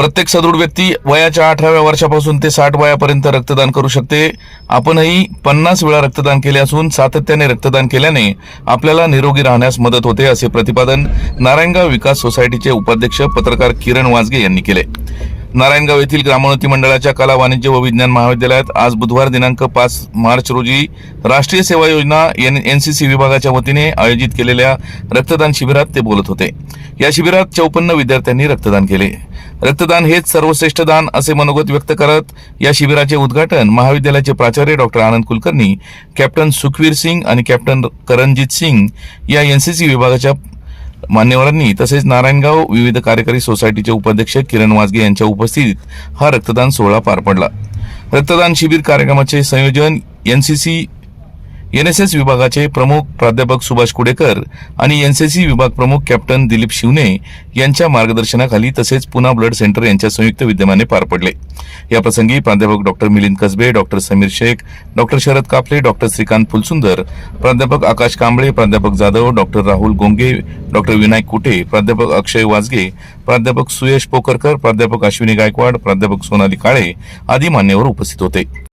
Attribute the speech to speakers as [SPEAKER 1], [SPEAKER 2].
[SPEAKER 1] प्रत्येक सदृढ व्यक्ती वयाच्या अठराव्या वर्षापासून ते साठ वयापर्यंत रक्तदान करू शकते. आपणही पन्नास वेळा रक्तदान केले असून सातत्याने रक्तदान केल्याने आपल्याला निरोगी राहण्यास मदत होते असे प्रतिपादन नारायणगाव विकास सोसायटीचे उपाध्यक्ष पत्रकार किरण वाजगे यांनी केले. नारायणगाव येथील ग्रामोन्नती मंडळाच्या कला वाणिज्य व विज्ञान महाविद्यालयात आज बुधवार दिनांक पाच मार्च रोजी राष्ट्रीय सेवा योजना एन एनसीसी विभागाच्या वतीने आयोजित केलेल्या रक्तदान शिबिरात ते बोलत होते. या शिबिरात चौपन्न विद्यार्थ्यांनी रक्तदान केले. रक्तदान हेच सर्वश्रेष्ठ दान असे मनोगत व्यक्त करत या शिबिराचे उद्घाटन महाविद्यालयाचे प्राचार्य डॉक्टर आनंद कुलकर्णी कॅप्टन सुखवीर सिंग आणि कॅप्टन करणजित सिंग या एनसीसी विभागाच्या मान्यवरांनी तसेच नारायणगाव विविध कार्यकारी सोसायटीचे उपाध्यक्ष किरण वाजगे यांच्या उपस्थितीत हा रक्तदान सोहळा पार पडला. रक्तदान शिबिर कार्यक्रमाचे संयोजन एनसीसी एनएसएस विभागाचे प्रमुख प्राध्यापक सुभाष कुडेकर आणि एनसीसी विभाग प्रमुख कॅप्टन दिलीप शिवने यांच्या मार्गदर्शनाखाली तसेच पुना ब्लड सेंटर यांच्या संयुक्त विद्यमाने पार पडले. या प्रसंगी प्राध्यापक doctor Milind Kasbe doctor Sameer Shaikh doctor Sharad Kaple doctor Shrikant Phulsundar प्राध्यापक आकाश कांबळे प्राध्यापक जाधव डॉक्टर राहुल गोंगे डॉक्टर विनायक कुटे प्राध्यापक अक्षय वाजगे प्राध्यापक सुयश पोकरकर प्राध्यापक अश्विनी गायकवाड प्राध्यापक सोनाली काळे आदी मान्यवर उपस्थित होते.